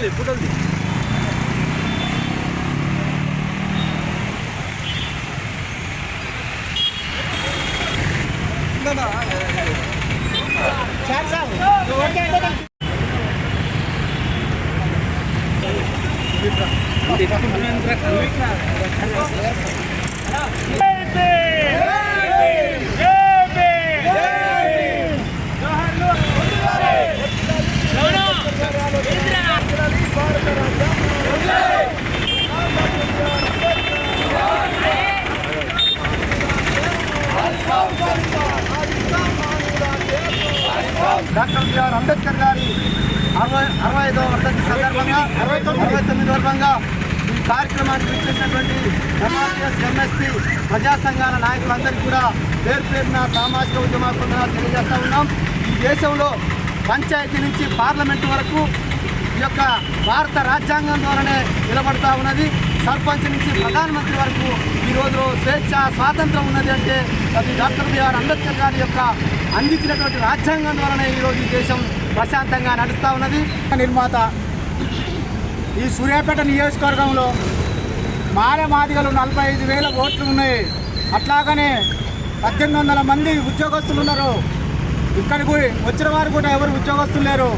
ఉంది ఎప్పుడు ఉంది కార్యక్రమానికి వచ్చేసినటువంటి ఎంఆర్పిఎస్ ఎంఎస్పీ ప్రజా సంఘాల నాయకులందరికీ కూడా పేరు పేరున సామాజిక ఉద్యమ తెలియజేస్తూ ఉన్నాం. ఈ దేశంలో పంచాయతీ నుంచి పార్లమెంటు వరకు ఈ యొక్క భారత రాజ్యాంగం ద్వారానే నిలబడతా ఉన్నది. సర్పంచ్ నుంచి ప్రధానమంత్రి వరకు ఈ స్వేచ్ఛ స్వాతంత్రం ఉన్నది అంటే అది డాక్టర్ బిఆర్ అంబేద్కర్ గారి యొక్క అందించినటువంటి రాజ్యాంగం ద్వారానే ఈరోజు ఈ దేశం ప్రశాంతంగా నడుస్తూ ఉన్నది. నిర్మాత ఈ సూర్యాపేట నియోజకవర్గంలో మాల మాదిగలు నలభై ఐదు వేల ఓట్లు ఉన్నాయి. అట్లాగనే పద్దెనిమిది వందల మంది ఉద్యోగస్తులు ఉన్నారు. ఇక్కడికి వచ్చిన వారు కూడా ఎవరు ఉద్యోగస్తులు లేరు.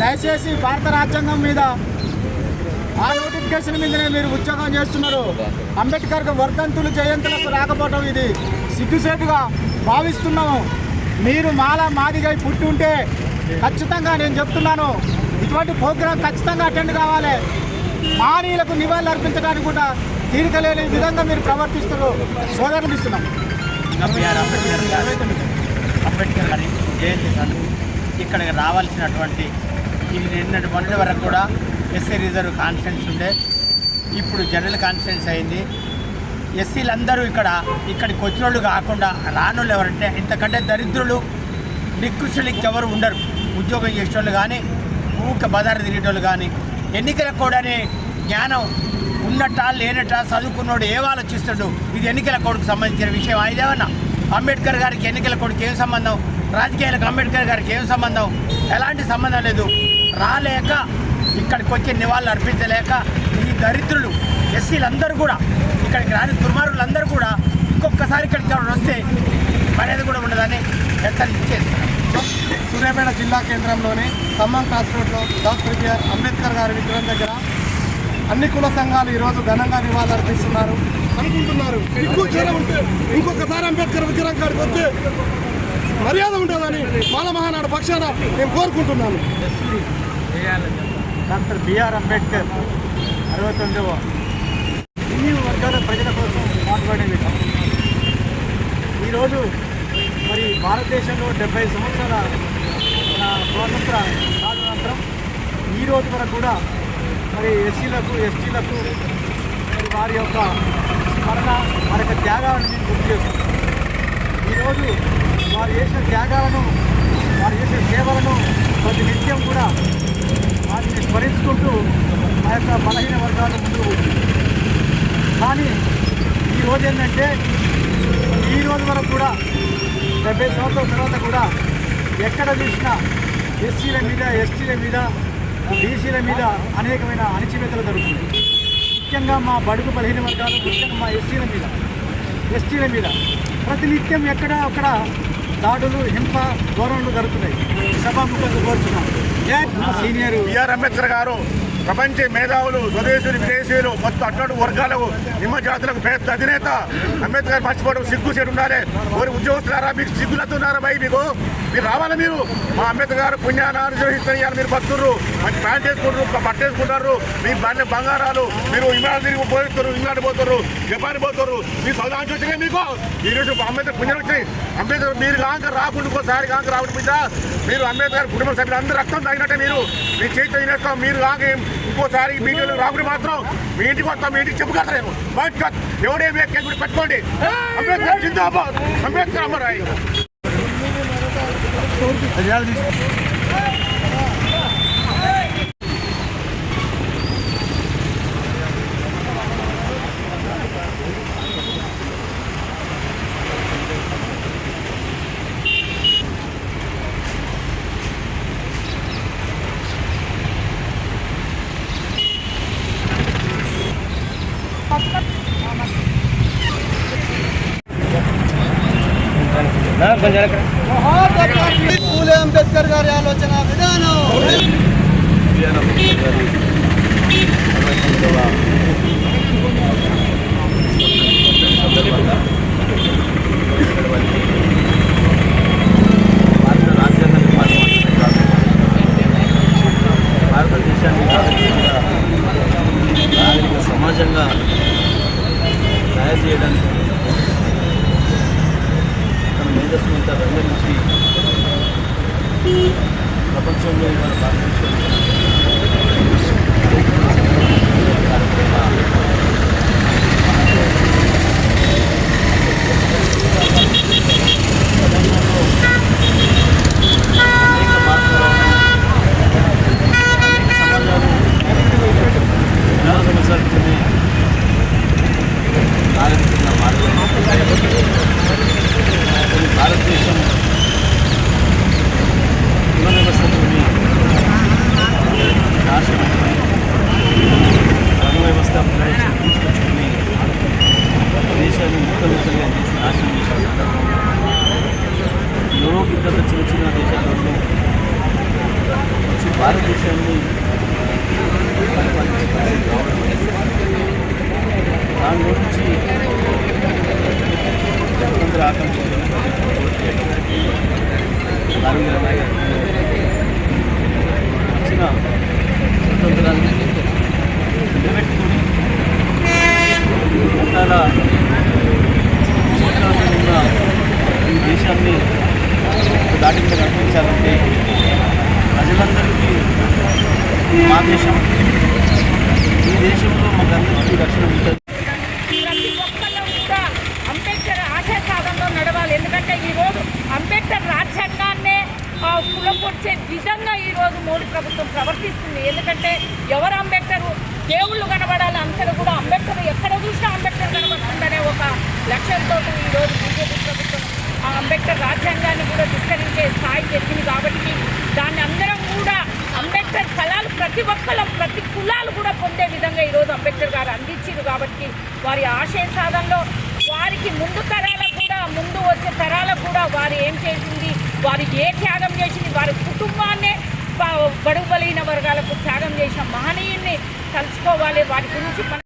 దయచేసి భారత రాజ్యాంగం మీద ఆ నోటిఫికేషన్ మీదనే మీరు ఉద్యోగం చేస్తున్నారు. అంబేద్కర్ వర్ధంతులు జయంతులకు రాకపోవడం ఇది సిగ్గుసేటుగా భావిస్తున్నాము. మీరు మాల మాదిగై పుట్టి ఉంటే ఖచ్చితంగా నేను చెప్తున్నాను. ఇటువంటి ప్రోగ్రాం ఖచ్చితంగా అటెండ్ కావాలి. మానీయులకు నివాళులు అర్పించడానికి కూడా తీరిక లేని విధంగా మీరు ప్రవర్తిస్తున్నారు. సోదరులు ఇస్తున్నాం. అంబేద్కర్ గారి జయంతి సందు ఇక్కడికి రావాల్సినటువంటి ఇది నిన్నటి మొన్నటి వరకు కూడా ఎస్సీ రిజర్వ్ కాన్ఫరెన్స్ ఉండే. ఇప్పుడు జనరల్ కాన్ఫరెన్స్ అయింది. ఎస్సీలందరూ ఇక్కడ ఇక్కడికి వచ్చినోళ్ళు కాకుండా రానోళ్ళు ఎవరంటే ఇంతకంటే దరిద్రులు నికృష్టులు ఇంకెవరు ఉండరు. ఉద్యోగం చేసేవాళ్ళు కానీ ఊక బజారు తిరిగేటోళ్ళు కానీ ఎన్నికల కూడానే జ్ఞానం ఉన్నట్ట లేనట్ట చదువుకున్నోడు ఏం ఆలోచిస్తాడు ఇది ఎన్నికల కోడ్కు సంబంధించిన విషయం అయిదేమన్నా అంబేద్కర్ గారికి ఎన్నికల కోడ్కి ఏం సంబంధం? రాజకీయాలకు అంబేద్కర్ గారికి ఏం సంబంధం? ఎలాంటి సంబంధం లేదు. రాలేక ఇక్కడికి వచ్చి నివాళులు అర్పించలేక ఈ దరిద్రులు ఎస్సీలందరూ కూడా ఇక్కడికి రాని దుర్మార్గులందరూ కూడా ఇంకొకసారి ఇక్కడికి వస్తే మర్యాద కూడా ఉండదని హెచ్చరించేస్తున్నారు సూర్యాపేట జిల్లా కేంద్రంలోని ఖమ్మం క్రాస్ రోడ్లో డాక్టర్ బిఆర్ అంబేద్కర్ గారి విగ్రహం దగ్గర అన్ని కుల సంఘాలు ఈరోజు ఘనంగా నివాళులర్పిస్తున్నారు అనుకుంటున్నారు. ఇంకొకసారి అంబేద్కర్ విగ్రహం కాడికి వస్తే మర్యాద ఉంటుందని మాల మహానాడు పక్షాన నేను కోరుకుంటున్నాను. డాక్టర్ బిఆర్ అంబేద్కర్ అరవై తొమ్మిదవ అన్ని వర్గాల ప్రజల కోసం మాట్లాడే విధం. ఈరోజు మరి భారతదేశంలో డెబ్బై సంవత్సరాల మన స్వాతంత్ర స్వాతంత్రం ఈ రోజు వరకు కూడా మరి ఎస్సీలకు ఎస్టీలకు మరి వారి యొక్క స్మరణ వారి యొక్క త్యాగాలను మేము గుర్తు చేస్తున్నాం ఈరోజు వారు చేసిన త్యాగాలను వారు చేసిన సేవలను ప్రతి నిత్యం కూడా వాటిని స్మరించుకుంటూ ఆ యొక్క బలహీన వర్గాలు ముందుకు కానీ ఈ రోజు ఏంటంటే ఈ రోజు వరకు కూడా డెబ్బై సంవత్సరాల తర్వాత కూడా ఎక్కడ చూసినా ఎస్సీల మీద ఎస్టీల మీద బీసీల మీద అనేకమైన అణచివేతలు జరుగుతున్నాయి. ముఖ్యంగా మా బడుగు బలహీన వర్గాలు ముఖ్యంగా మా ఎస్సీల మీద ఎస్టీల మీద ప్రతినిత్యం ఎక్కడ అక్కడ దాడులు హింస ధోరణులు జరుగుతున్నాయి. సభాముఖంగా కోరుచున్నాం. ఏ సీనియర్ బిఆర్ అంబేద్కర్ గారు ప్రపంచ మేధావులు స్వదేశీయులు విదేశీయులు మొత్తం అటువంటి వర్గాలకు నిమ్మ జాతులకు పెద్ద అధినేత. అంబేద్కర్ మర్చిపోవడం సిగ్గు చెడు ఉండాలి. ఎవరు ఉద్యోగస్తున్నారా మీకు సిగ్గులతున్నారా బై మీకు? మీరు రావాలి మీరు? మా అంబేద్కర్ గారు పుణ్యాన్ని అనుగ్రహిస్తున్నారు మీరు భక్తులు మంచి ప్యాంట్ వేసుకుంటారు బట్ట వేసుకుంటారు మీ బండి బంగారాలు మీరు ఇమ్రాన్ తిరిగి పోయిస్తారు ఇంగ్లాండ్ పోతారు జపాన్ పోతారు మీ సౌదా నుంచి వచ్చినాయి మీకు ఈరోజు అంబేద్కర్ పుణ్యం వచ్చినాయి. అంబేద్కర్ మీరు కాక రాకుండా ఇంకోసారి కాక రావడం మీద మీరు అంబేద్కర్ కుటుంబ సభ్యులు అందరూ రక్తం తాగినట్టే మీరు. మీ చేతి తినేస్తాం మీరు కాక ఇంకోసారి ఈ మీడియాలో రాకుండా మాత్రం మీ ఇంటికి వస్తాం మీ ఇంటికి చెప్పుకోలేదు ఎవడే కేసు పెట్టుకోండి. అంబేద్కర్ జిందాబాద్ అంబేద్కర్ అమరాయి. పూలే అంబేద్కర్ గారి ఆలోచన విధానం దాని గురించి జగనందరూ ఆకాంక్షలు వచ్చిన స్వతంత్రాన్ని నిలబెట్టుకుని రకాల సంవత్సరాల ఉన్న ఈ దేశాన్ని దాటించి నడిపించాలంటే ప్రజలందరికీ మా దేశం ఈ దేశంలో మాకందరికీ రక్షణ ఉంటుంది ప్రతి ఒక్కళ్ళు కూడా అంబేద్కర్ ఆశయ సాధనలో నడవాలి ఎందుకంటే ఈరోజు అంబేద్కర్ రాజ్యాంగాన్నే ఆ, కులపొడిచే విధంగా ఈరోజు మోడీ ప్రభుత్వం ప్రవర్తిస్తుంది ఎందుకంటే ఎవరు అంబేద్కర్? దేవుళ్ళు కనబడాలి అందరూ కూడా? అంబేద్కర్ ఎక్కడ చూసినా అంబేద్కర్ కనబడుతుందనే ఒక లక్ష్యంతో ఈరోజు బీజేపీ ప్రభుత్వం ఆ అంబేద్కర్ రాజ్యాంగాన్ని కూడా విస్తరించే స్థాయికి ఎక్కింది కాబట్టి దాన్ని అందరం కూడా అంబేద్కర్ ఫలాలు ప్రతి ఒక్కల ప్రతి కులాలు కూడా పొందే విధంగా ఈరోజు అంబేద్కర్ గారు అందించారు కాబట్టి వారి ఆశయ సాధనలో వారికి ముందు తరాలకు కూడా ముందు వచ్చే తరాలకు కూడా వారు ఏం చేసింది? వారు ఏ త్యాగం చేసింది? వారి కుటుంబాన్నే బడుగు బలైన వర్గాలకు త్యాగం చేసిన మహనీయుల్ని తలుచుకోవాలి. వాటి గురించి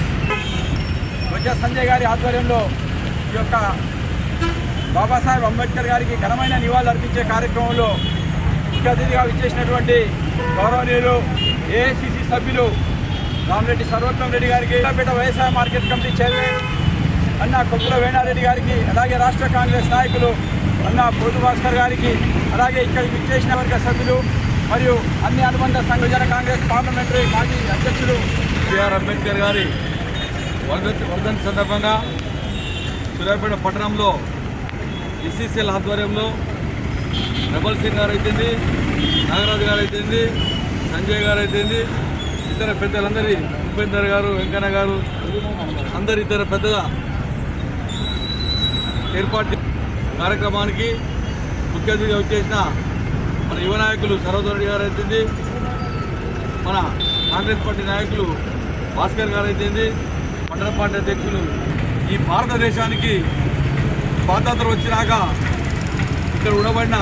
బొజ్జ సంజయ్ గారి ఆధ్వర్యంలో ఈ యొక్క బాబాసాహెబ్ అంబేద్కర్ గారికి ఘనమైన నివాళులు అర్పించే కార్యక్రమంలో ముఖ్య అతిథిగా విచ్చేసినటువంటి గౌరవనీయులు ఏఐసిసి సభ్యులు రామరెడ్డి సర్వోత్తం రెడ్డి గారికి పేట వ్యవసాయ మార్కెట్ కమిటీ చైర్మన్ అన్న కొప్పుల వేణారెడ్డి గారికి అలాగే రాష్ట్ర కాంగ్రెస్ నాయకులు అన్న పోతు భాస్కర్ గారికి అలాగే ఇక్కడ విచ్చేసిన వర్గ సభ్యులు మరియు అన్ని అనుబంధ సంఘజన కాంగ్రెస్ పార్లమెంటరీ మాజీ అధ్యక్షులు బిఆర్ అంబేద్కర్ గారి వరద వరద సందర్భంగా సూర్యాపేట పట్టణంలో ఎస్సీసీఎల్ ఆధ్వర్యంలో రెబల్ సింగ్ గారు అయితేంది నాగరాజు గారు అయితేంది సంజయ్ గారు అయితేంది ఇతర పెద్దలందరి ఉపేందర్ గారు వెంకన్న గారు అందరు ఇతర పెద్దగా ఏర్పాటు కార్యక్రమానికి ముఖ్య అతిథిగా వచ్చేసిన మన యువ నాయకులు సరోజర్ గారు అయితేంది మన కాంగ్రెస్ పార్టీ నాయకులు భాస్కర్ గారు అయితేంది మండల పార్టీ అధ్యక్షులు ఈ భారతదేశానికి స్వాతంత్రం వచ్చినాక ఇక్కడ ఉండబడిన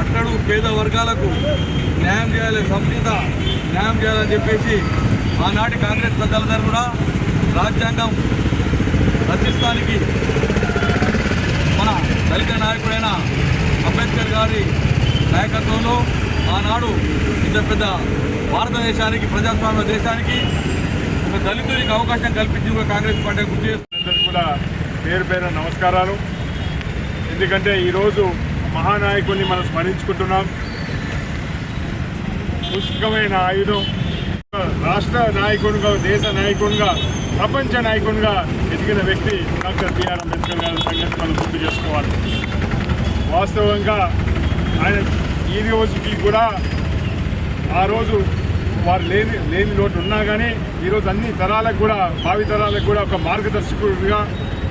అట్టడు పేద వర్గాలకు న్యాయం చేయాలి సంహిత న్యాయం చేయాలని చెప్పేసి ఆనాటి కాంగ్రెస్ పెద్దలందరూ కూడా రాజ్యాంగం రచిస్తానికి మన దళిత నాయకుడైన అంబేద్కర్ గారి నాయకత్వంలో ఆనాడు ఇంత పెద్ద భారతదేశానికి ప్రజాస్వామ్య దేశానికి దళితులకు అవకాశం కల్పించి కూడా కాంగ్రెస్ పార్టీ గుర్తు చేస్తుంది. కూడా పేరు పేరు నమస్కారాలు. ఎందుకంటే ఈరోజు మహానాయకుని మనం స్మరించుకుంటున్నాం. పుస్తకమైన ఆయుధం. రాష్ట్ర నాయకునిగా దేశ నాయకునిగా ప్రపంచ నాయకునిగా ఎదిగిన వ్యక్తి డాక్టర్ బిఆర్ అంబేద్కర్ గారి సంగతి మనం గుర్తు చేసుకోవాలి. వాస్తవంగా ఆయన ఈ రోజుకి కూడా ఆ రోజు వారు లేని లేని లోటు ఉన్నా కానీ ఈరోజు అన్ని తరాలకు కూడా భావి తరాలకు కూడా ఒక మార్గదర్శకుడిగా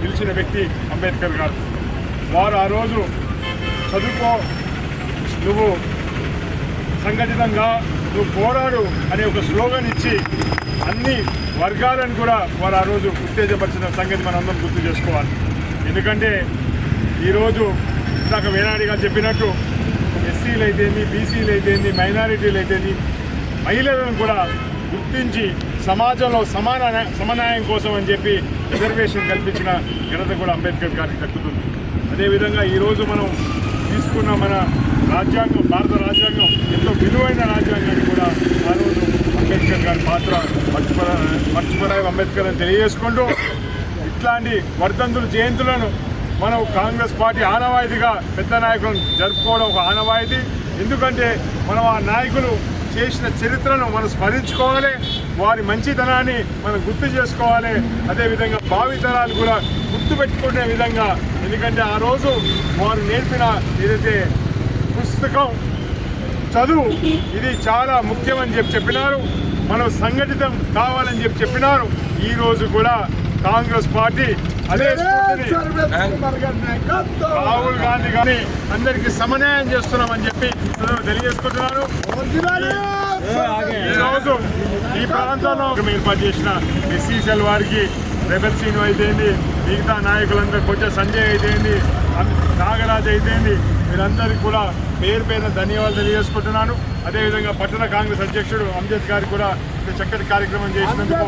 నిలిచిన వ్యక్తి అంబేద్కర్ గారు. వారు ఆ రోజు చదువుకో నువ్వు సంఘటితంగా నువ్వు పోరాడు అనే ఒక స్లోగన్ ఇచ్చి అన్ని వర్గాలను కూడా వారు ఆ రోజు ఉత్తేజపరిచిన సంగతి మనందరం గుర్తు చేసుకోవాలి. ఎందుకంటే ఈరోజు ఇందాక వేనాడిగా చెప్పినట్టు ఎస్సీలు అయితేంది బీసీలు అయితేంది మైనారిటీలు అయితేంది మహిళలను కూడా గుర్తించి సమాజంలో సమాన సమన్యాయం కోసం అని చెప్పి రిజర్వేషన్ కల్పించిన ఘనత కూడా అంబేద్కర్ గారికి దక్కుతుంది అదేవిధంగా ఈరోజు మనం తీసుకున్న మన రాజ్యాంగం భారత రాజ్యాంగం ఎంతో విలువైన రాజ్యాంగాన్ని కూడా ఆ రోజు అంబేద్కర్ గారి పాత్ర మర్చిపోరా మర్చిపరాయి అంబేద్కర్ అని తెలియజేసుకుంటూ ఇట్లాంటి వర్ధంతుల జయంతులను మనం కాంగ్రెస్ పార్టీ ఆనవాయితీగా పెద్ద నాయకులను జరుపుకోవడం ఒక ఆనవాయితీ. ఎందుకంటే మనం ఆ నాయకులు చేసిన చరిత్రను మనం స్మరించుకోవాలి వారి మంచితనాన్ని మనం గుర్తు చేసుకోవాలి. అదేవిధంగా భావితరాలు కూడా గుర్తుపెట్టుకునే విధంగా ఎందుకంటే ఆ రోజు వారు నేర్పిన ఏదైతే పుస్తకం చదువు ఇది చాలా ముఖ్యమని చెప్పి చెప్పినారు. మనం సంఘటితం కావాలని చెప్పి చెప్పినారు. ఈరోజు కూడా కాంగ్రెస్ పార్టీ రాహుల్ గాంధీ గాని అందరికీ సమన్యాయం చేస్తున్నామని చెప్పి ప్రజలు తెలియజేసుకుంటున్నారు. ఈ రోజు ఈ ప్రాంతంలో ఏర్పాటు చేసిన ఎస్సీసీఎల్ వారికి రెబల్ సీను అయితేంది మిగతా నాయకులందరూ కొంచెం సంజయ్ అయితేంది నాగరాజ్ అయితేంది వీరందరికీ కూడా పేరు పేరున ధన్యవాదాలు తెలియజేసుకుంటున్నాను. అదేవిధంగా పట్టణ కాంగ్రెస్ అధ్యక్షుడు అంజద్ గారికి కూడా చక్కటి కార్యక్రమం చేసినందుకు